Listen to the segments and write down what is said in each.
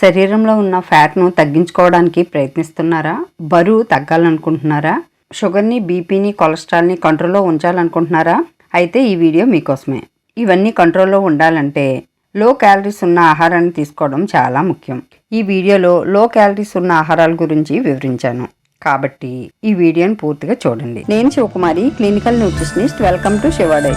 శరీరంలో ఉన్న ఫ్యాట్ను తగ్గించుకోవడానికి ప్రయత్నిస్తున్నారా? బరువు తగ్గాలనుకుంటున్నారా? షుగర్ని బీపీని కొలెస్ట్రాల్ని కంట్రోల్లో ఉంచాలనుకుంటున్నారా? అయితే ఈ వీడియో మీకోసమే. ఇవన్నీ కంట్రోల్లో ఉండాలంటే లో క్యాలరీస్ ఉన్న ఆహారాన్ని తీసుకోవడం చాలా ముఖ్యం. ఈ వీడియోలో లో క్యాలరీస్ ఉన్న ఆహారాల గురించి వివరించాను. కాబట్టి ఈ వీడియోని పూర్తిగా చూడండి. నేను Sivakumari clinical nutritionist. Welcome to శివాడై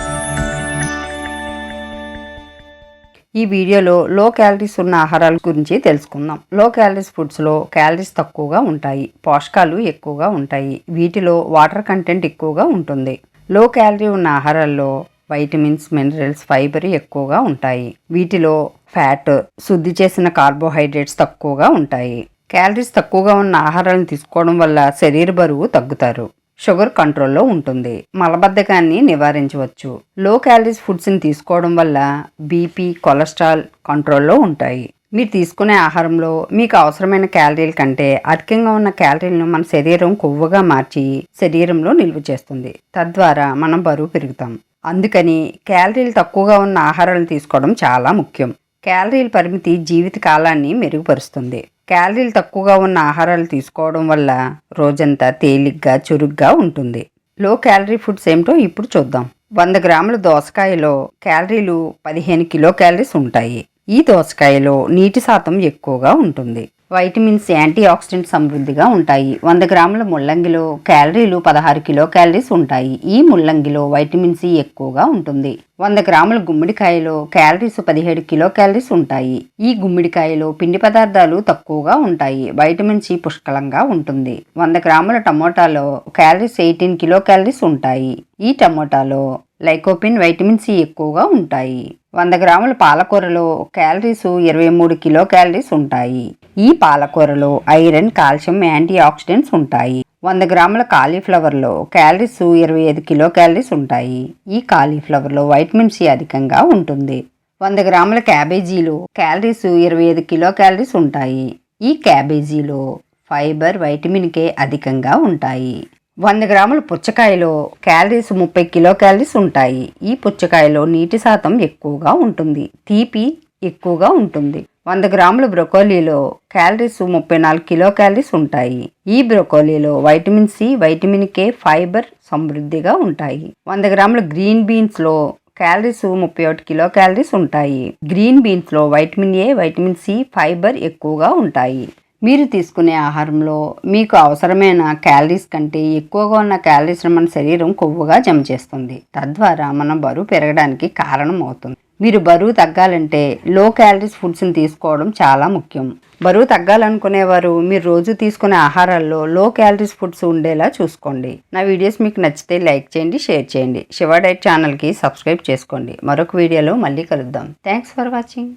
ఈ వీడియోలో లో క్యాలరీస్ ఉన్న ఆహారాల గురించి తెలుసుకుందాం. లో క్యాలరీస్ ఫుడ్స్లో క్యాలరీస్ తక్కువగా ఉంటాయి. పోషకాలు ఎక్కువగా ఉంటాయి. వీటిలో వాటర్ కంటెంట్ ఎక్కువగా ఉంటుంది. లో క్యాలరీ ఉన్న ఆహారాల్లో వైటమిన్స్ మినరల్స్ ఫైబర్ ఎక్కువగా ఉంటాయి. వీటిలో ఫ్యాట్ శుద్ధి చేసిన కార్బోహైడ్రేట్స్ తక్కువగా ఉంటాయి. క్యాలరీస్ తక్కువగా ఉన్న ఆహారాలను తీసుకోవడం వల్ల శరీర బరువు తగ్గుతారు. షుగర్ కంట్రోల్లో ఉంటుంది. మలబద్ధకాన్ని నివారించవచ్చు. లో క్యాలరీస్ ఫుడ్స్ని తీసుకోవడం వల్ల బీపీ కొలెస్ట్రాల్ కంట్రోల్లో ఉంటాయి. మీరు తీసుకునే ఆహారంలో మీకు అవసరమైన క్యాలరీల కంటే అధికంగా ఉన్న క్యాలరీలను మన శరీరం కొవ్వుగా మార్చి శరీరంలో నిల్వ చేస్తుంది. తద్వారా మనం బరువు పెరుగుతాం. అందుకని క్యాలరీలు తక్కువగా ఉన్న ఆహారాలను తీసుకోవడం చాలా ముఖ్యం. క్యాలరీల పరిమితి జీవిత కాలాన్ని మెరుగుపరుస్తుంది. క్యాలరీలు తక్కువగా ఉన్న ఆహారాలు తీసుకోవడం వల్ల రోజంతా తేలిగ్గా చురుగ్గా ఉంటుంది. లో క్యాలరీ ఫుడ్స్ ఏమిటో ఇప్పుడు చూద్దాం. వంద గ్రాముల దోసకాయలో క్యాలరీలు పదిహేను కిలో క్యాలరీస్ ఉంటాయి. ఈ దోసకాయలో నీటి శాతం ఎక్కువగా ఉంటుంది. వైటమిన్స్ యాంటీ ఆక్సిడెంట్ సమృద్ధిగా ఉంటాయి. వంద గ్రాముల ముల్లంగిలో క్యాలరీలు పదహారు కిలో క్యాలరీస్ ఉంటాయి. ఈ ముల్లంగిలో వైటమిన్ సి ఎక్కువగా ఉంటుంది. వంద గ్రాముల గుమ్మడికాయలో క్యాలరీస్ పదిహేడు కిలో క్యాలరీస్ ఉంటాయి. ఈ గుమ్మడికాయలో పిండి పదార్థాలు తక్కువగా ఉంటాయి. వైటమిన్ సి పుష్కలంగా ఉంటుంది. వంద గ్రాముల టమోటాలో క్యాలరీస్ ఎయిటీన్ కిలో క్యాలరీస్ ఉంటాయి. ఈ టమోటాలో లైకోపిన్ వైటమిన్ సి ఎక్కువగా ఉంటాయి. వంద గ్రాముల పాలకూరలో క్యాలరీస్ ఇరవై మూడు కిలో క్యాలరీస్ ఉంటాయి. ఈ పాలకూరలో ఐరన్ కాల్షియం యాంటీ ఆక్సిడెంట్స్ ఉంటాయి. వంద గ్రాముల కాలీఫ్లవర్లో క్యాలరీస్ ఇరవై ఐదు కిలో క్యాలరీస్ ఉంటాయి. ఈ కాలీఫ్లవర్లో వైటమిన్ సి అధికంగా ఉంటుంది. వంద గ్రాముల క్యాబేజీలో క్యాలరీస్ ఇరవై ఐదు కిలో క్యాలరీస్ ఉంటాయి. ఈ క్యాబేజీలో ఫైబర్ వైటమిన్ కే అధికంగా ఉంటాయి. వంద గ్రాముల పుచ్చకాయలో క్యాలరీస్ ముప్పై కిలో క్యాలరీస్ ఉంటాయి. ఈ పుచ్చకాయలో నీటి శాతం ఎక్కువగా ఉంటుంది. తీపి ఎక్కువగా ఉంటుంది. వంద గ్రాముల బ్రొకోలీలో క్యాలరీస్ ముప్పై నాలుగు కిలో క్యాలరీస్ ఉంటాయి. ఈ బ్రొకోలీలో vitamin C vitamin K fibre సమృద్ధిగా ఉంటాయి. వంద గ్రాముల గ్రీన్ బీన్స్లో క్యాలరీస్ ముప్పై ఒకటి కిలో క్యాలరీస్ ఉంటాయి. Green బీన్స్లో vitamin A vitamin C fibre ఎక్కువగా ఉంటాయి. మీరు తీసుకునే ఆహారంలో మీకు అవసరమైన క్యాలరీస్ కంటే ఎక్కువగా ఉన్న క్యాలరీస్ను మన శరీరం కొవ్వుగా జమ చేస్తుంది. తద్వారా మనం బరువు పెరగడానికి కారణం అవుతుంది మీరు బరువు తగ్గాలంటే లో క్యాలరీస్ ఫుడ్స్ని తీసుకోవడం చాలా ముఖ్యం. బరువు తగ్గాలనుకునేవారు మీరు రోజు తీసుకునే ఆహారాల్లో లో క్యాలరీస్ ఫుడ్స్ ఉండేలా చూసుకోండి. నా వీడియోస్ మీకు నచ్చితే లైక్ చేయండి షేర్ చేయండి. శివ డైట్ ఛానల్కి సబ్స్క్రైబ్ చేసుకోండి. మరొక వీడియోలో మళ్ళీ కలుద్దాం. Thanks for watching